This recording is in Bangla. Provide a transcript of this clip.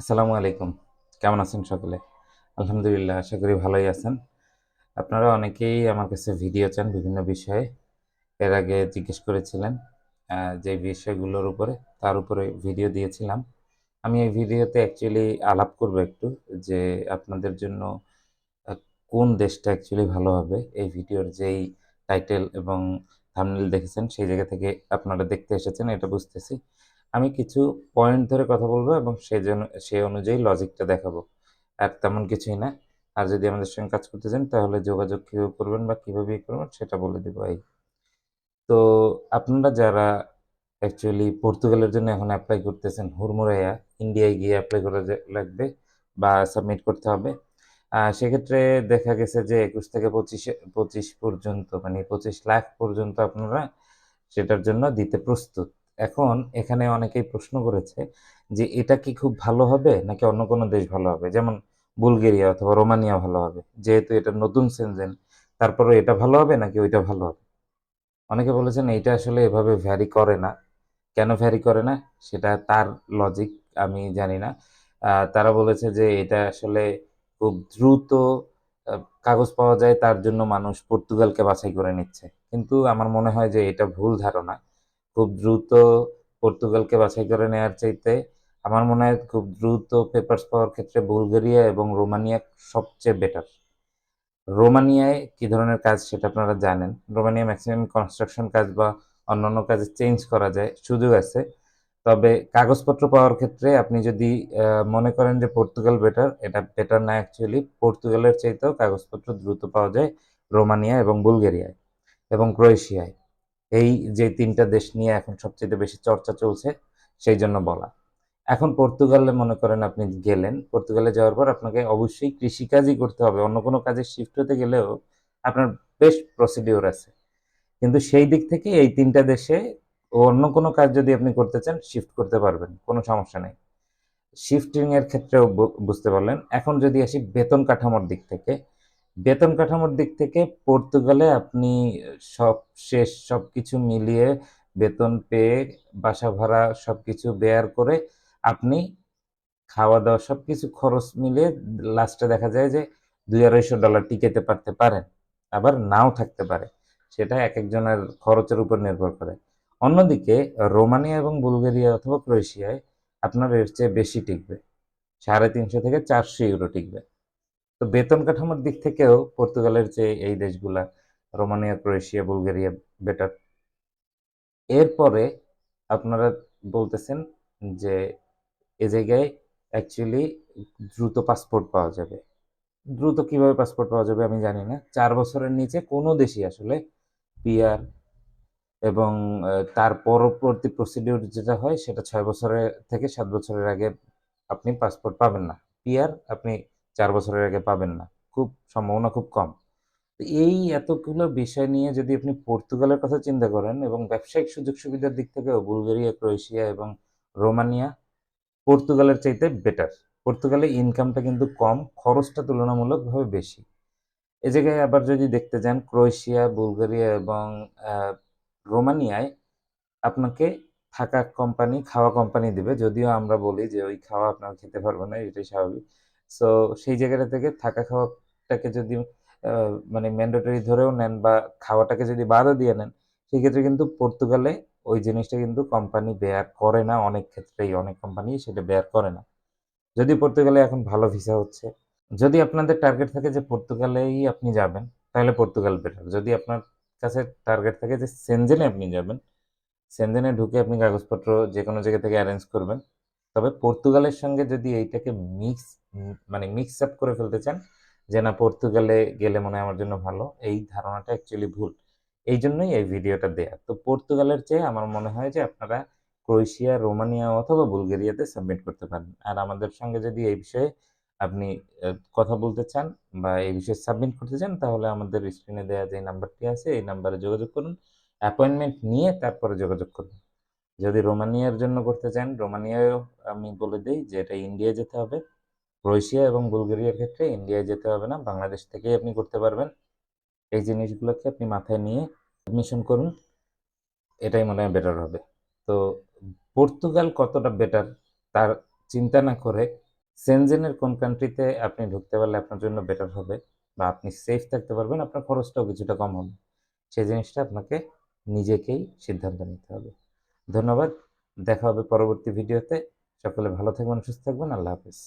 আসসালামু আলাইকুম। কেমন আছেন সকলে? আলহামদুলিল্লাহ, আশা করি ভালোই আছেন। আপনারা অনেকেই আমার কাছে ভিডিও চান বিভিন্ন বিষয়ে। এর আগে জিজ্ঞেস করেছিলেন যে বিষয়গুলোর উপরে, তার উপরে ভিডিও দিয়েছিলাম। আমি এই ভিডিওতে অ্যাকচুয়ালি আলাপ করব একটু, যে আপনাদের জন্য কোন দেশটা অ্যাকচুয়ালি ভালো হবে। এই ভিডিওর যেই টাইটেল এবং থাম্বনেল দেখেছেন, সেই জায়গা থেকে আপনারা দেখতে এসেছেন, এটা বুঝতেছি। আমি কিছু পয়েন্ট ধরে কথা বলব এবং সেই জন্য সেই অনুযায়ী লজিকটা দেখাবো। আর তেমন কিছুই না। আর যদি আমাদের সঙ্গে কাজ করতে চান, তাহলে যোগাযোগ কীভাবে করবেন বা কীভাবে ই করবেন, সেটা বলে দেবো এই। তো আপনারা যারা অ্যাকচুয়ালি পর্তুগালের জন্য এখন অ্যাপ্লাই করতেছেন হুড়মুড়াইয়া ইন্ডিয়ায় গিয়ে অ্যাপ্লাই করা লাগবে বা সাবমিট করতে হবে সেক্ষেত্রে দেখা গেছে যে একুশ থেকে পঁচিশে, পঁচিশ পর্যন্ত মানে পঁচিশ লাখ পর্যন্ত আপনারা সেটার জন্য দিতে প্রস্তুত। এখন এখানে অনেকেই প্রশ্ন করেছে যে এটা কি খুব ভালো হবে নাকি অন্য কোনো দেশ ভালো হবে? যেমন বুলগেরিয়া অথবা রোমানিয়া ভালো হবে। যেহেতু এটা নতুন সেনজেন তারপরে এটা ভালো হবে নাকি ওইটা ভালো হবে? অনেকে বলেছেন এটা আসলে এভাবে ভ্যারি করে না। কেন ভ্যারি করে না? সেটা তার লজিক আমি জানি না। তারা বলেছে যে এটা আসলে খুব দ্রুত কাগজ পাওয়া যায়, তার জন্য মানুষ পর্তুগালকে বাছাই করে নিচ্ছে। কিন্তু আমার মনে হয় যে এটা ভুল ধারণা। খুব দ্রুত পর্তুগালকে বাছাই করে নেওয়ার চাইতে আমার মনে হয় খুব দ্রুত পেপারস পাওয়ার ক্ষেত্রে বুলগেরিয়া এবং রোমানিয়া সবচেয়ে বেটার রোমানিয়ায় কি ধরনের কাজ সেটা আপনারা জানেন। রোমানিয়া ম্যাক্সিমাম কনস্ট্রাকশন কাজ বা অন্যান্য কাজে চেঞ্জ করা যায় সুযোগ আছে। তবে কাগজপত্র পাওয়ার ক্ষেত্রে আপনি যদি মনে করেন যে পর্তুগাল বেটার এটা বেটার না অ্যাকচুয়ালি পর্তুগালের চাইতেও কাগজপত্র দ্রুত পাওয়া যায় রোমানিয়া এবং বুলগেরিয়ায় এবং ক্রোয়েশিয়ায়। এই যে তিনটা দেশ নিয়ে এখন সবচেয়ে বেশি চর্চা চলছে, সেই জন্য বলা। এখন পর্তুগালে মনে করেন আপনি গেলেন, পর্তুগালে যাওয়ার পর আপনাকে অবশ্যই কৃষিকাজই করতে হবে। অন্য কোনো কাজে শিফট হতে গেলেও আপনার বেশ প্রসিডিওর আছে। কিন্তু সেই দিক থেকে এই তিনটা দেশে অন্য কোনো কাজ যদি আপনি করতে চান শিফট করতে পারবেন, কোনো সমস্যা নেই। শিফটিং এর ক্ষেত্রেও বুঝতে পারলেন। এখন যদি আসি বেতন কাঠামোর দিক থেকে বেতন কাঠামোর দিক থেকে পর্তুগালে আপনি সব শেষ সব কিছু মিলিয়ে বেতন পেয়ে বাসা ভাড়া সব কিছু বেয়ার করে আপনি খাওয়া দাওয়া সব কিছু খরচ মিলিয়ে লাস্টে দেখা যায় যে দুই আড়াইশো ডলার টিকেতে পারতে পারেন। আবার নাও থাকতে পারে। সেটা এক একজনের খরচের উপর নির্ভর করে। অন্যদিকে রোমানিয়া এবং বুলগেরিয়া অথবা ক্রোয়েশিয়ায় আপনার এর চেয়ে বেশি টিকবে। সাড়ে তিনশো থেকে চারশো ইউরো টিকবে। তো বেতন কাঠামোর দিক থেকেও পর্তুগালের চেয়ে এই দেশগুলা, রোমানিয়া, ক্রোয়েশিয়া, বুলগেরিয়া বেটার এরপরে আপনারা বলতেছেন যে এ জায়গায় অ্যাকচুয়ালি দ্রুত পাসপোর্ট পাওয়া যাবে। দ্রুত কীভাবে পাসপোর্ট পাওয়া যাবে আমি জানি না। চার বছরের নিচে কোনো দেশই আসলে পিআর এবং তার পরবর্তী প্রসিডিউর যেটা হয় সেটা ছয় বছরের থেকে সাত বছরের আগে আপনি পাসপোর্ট পাবেন না। পিআর আপনি চার বছরের আগে পাবেন না। খুব সম্ভাবনা খুব কম। এই এতগুলো বিষয় নিয়ে যদি আপনি পর্তুগালের কথা চিন্তা করেন এবং ব্যবসায়িক সুযোগ সুবিধার দিক থেকেও বুলগেরিয়া, ক্রোয়েশিয়া এবং রোমানিয়া পর্তুগালের চাইতে বেটার পর্তুগালে ইনকামটা কিন্তু কম, খরচটা তুলনামূলকভাবে বেশি। এ জায়গায় আবার যদি দেখতে যান, ক্রোয়েশিয়া, বুলগেরিয়া এবং রোমানিয়ায় আপনাকে থাকা কোম্পানি খাওয়া কোম্পানি দিবে। যদিও আমরা বলি যে ওই খাওয়া আপনারা খেতে পারবেন না, এটাই স্বাভাবিক। সো সেই জায়গাটা থেকে থাকা খাওয়াটাকে যদি মানে ম্যান্ডেটরি ধরেও নেন বা খাওয়াটাকে যদি বাদও দিয়ে নেন সেক্ষেত্রে কিন্তু পর্তুগালে ওই জিনিসটা কিন্তু কোম্পানি বেয়ার করে না, অনেক ক্ষেত্রেই অনেক কোম্পানি সেটা বেয়ার করে না। যদি পর্তুগালে এখন ভালো ভিসা হচ্ছে, যদি আপনাদের টার্গেট থাকে যে পর্তুগালেই আপনি যাবেন, তাহলে পর্তুগাল বেটার যদি আপনার কাছে টার্গেট থাকে যে সেনজেনে আপনি যাবেন সেনজেনে ঢুকে আপনি কাগজপত্র যে কোনো জায়গা থেকে অ্যারেঞ্জ করবেন তবে পর্তুগালের সঙ্গে যদি এইটাকে মিক্স মানে মিক্স আপ করে ফেলতে চান, যে না পর্তুগালে গেলে মনে হয় আমার জন্য ভালো, এই ধারণাটা অ্যাকচুয়ালি ভুল। এই জন্যই এই ভিডিওটা দেয়া। তো পর্তুগালের চেয়ে আমার মনে হয় যে আপনারা ক্রোয়েশিয়া, রোমানিয়া অথবা বুলগেরিয়াতে সাবমিট করতে পারেন। আর আমাদের সঙ্গে যদি এই বিষয়ে আপনি কথা বলতে চান বা এই বিষয়ে সাবমিট করতে চান, তাহলে আমাদের স্ক্রিনে দেওয়া যে নাম্বারটি আছে, এই নাম্বারে যোগাযোগ করুন। অ্যাপয়েন্টমেন্ট নিয়ে তারপরে যোগাযোগ করুন। যদি রোমানিয়ার জন্য করতে চান রোমানিয়াও আমি বলে দিই যে এটা ইন্ডিয়া যেতে হবে। ক্রোয়েশিয়া এবং বুলগেরিয়ার ক্ষেত্রে ইন্ডিয়ায় যেতে হবে না, বাংলাদেশ থেকেই আপনি করতে পারবেন। এই জিনিসগুলোকে আপনি মাথায় নিয়ে অ্যাডমিশন করুন, এটাই মনে হয় বেটার হবে। তো পর্তুগাল কতটা বেটার তার চিন্তা না করে সেনজেনের কোন কান্ট্রিতে আপনি ঢুকতে পারলে আপনার জন্য বেটার হবে বা আপনি সেফ থাকতে পারবেন, আপনার খরচটাও কিছুটা কম হবে। সেই জিনিসটা আপনাকে নিজেকেই সিদ্ধান্ত নিতে হবে। ধন্যবাদ। দেখা হবে পরবর্তী ভিডিওতে। সকলে ভালো থাকবেন সুস্থ থাকবেন। আল্লাহ হাফিজ।